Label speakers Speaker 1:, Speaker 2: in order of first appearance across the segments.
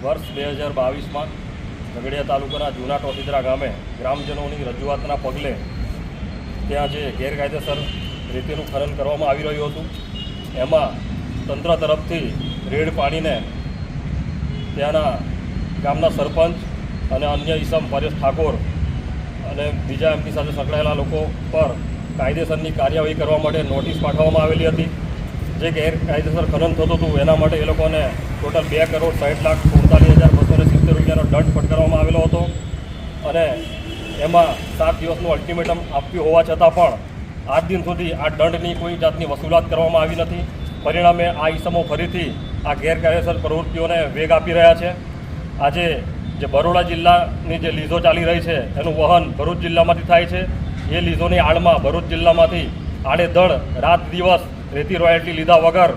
Speaker 1: વર્ષ બે હજાર બાવીસમાં ઝઘડિયા તાલુકાના જૂના ટોસીદરા ગામે ગ્રામજનોની રજૂઆતના પગલે ત્યાં જે ગેરકાયદેસર રીતેનું ખનન કરવામાં આવી રહ્યું હતું, એમાં તંત્ર તરફથી રેડ પાડીને ત્યાંના ગામના સરપંચ અને અન્ય ઈસમ પરેશ ઠાકોર અને બીજા એમની સાથે સંકળાયેલા લોકો પર કાયદેસરની કાર્યવાહી કરવા માટે નોટિસ પાઠવવામાં આવેલી હતી. જે ગેરકાયદેસર ખનન થતું હતું, એના માટે એ લોકોને ટોટલ બે કરોડ સાઠ લાખ સુડતાલીસ હજાર બસો ને સિત્તેર રૂપિયાનો દંડ ફટકારવામાં આવેલો હતો. અને એમાં સાત દિવસનું અલ્ટિમેટમ આપ્યું હોવા છતાં પણ આજ દિન સુધી આ દંડની કોઈ જાતની વસૂલાત કરવામાં આવી નથી. પરિણામે આ ઈસમો ફરીથી આ ગેરકાયદેસર પ્રવૃત્તિઓને વેગ આપી રહ્યા છે. આજે જે બરોડા જિલ્લાની જે લીઝો ચાલી રહી છે, એનું વહન ભરૂચ જિલ્લામાંથી થાય છે. એ લીઝોની આડમાં ભરૂચ જિલ્લામાંથી આડેધડ રાત દિવસ રેતી રોયલ્ટી લીધા વગર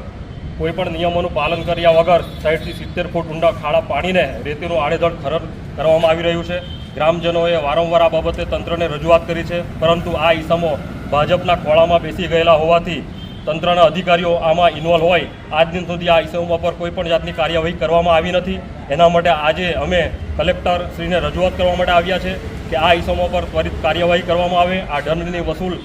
Speaker 1: કોઈપણ નિયમોનું પાલન કર્યા વગર સાઠથી સિત્તેર ફૂટ ઊંડા ખાડા પાણીને રેતીનું આડેધડ ખરડ કરવામાં આવી રહ્યું છે. ગ્રામજનોએ વારંવાર આ બાબતે તંત્રને રજૂઆત કરી છે, પરંતુ આ ઈસમો ભાજપના ખોળામાં બેસી ગયેલા હોવાથી તંત્રના અધિકારીઓ આમાં ઇન્વોલ્વ હોય. આજ દિન સુધી આ ઈસમો પર કોઈપણ જાતની કાર્યવાહી કરવામાં આવી નથી. એના માટે આજે અમે કલેક્ટર શ્રીને રજૂઆત કરવા માટે આવ્યા છે કે આ ઈસમો પર ત્વરિત કાર્યવાહી કરવામાં આવે. આ દંડની વસૂલ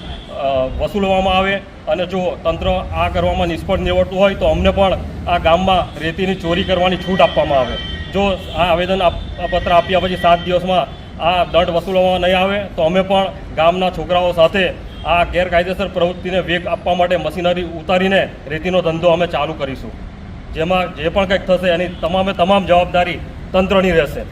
Speaker 1: વસૂલવામાં આવે અને જો તંત્ર આ કરવામાં નિષ્ફળ નીવડતું હોય તો અમને પણ આ ગામમાં રેતીની ચોરી કરવાની છૂટ આપવામાં આવે. જો આ આવેદન પત્ર આપ્યા પછી સાત દિવસમાં આ દંડ વસૂલવામાં નહીં આવે, તો અમે પણ ગામના છોકરાઓ સાથે આ ગેરકાયદેસર પ્રવૃત્તિને વેગ આપવા માટે મશીનરી ઉતારીને રેતીનો ધંધો અમે ચાલુ કરીશું. જેમાં જે પણ કંઈક થશે એની તમામે તમામ જવાબદારી તંત્રની રહેશે.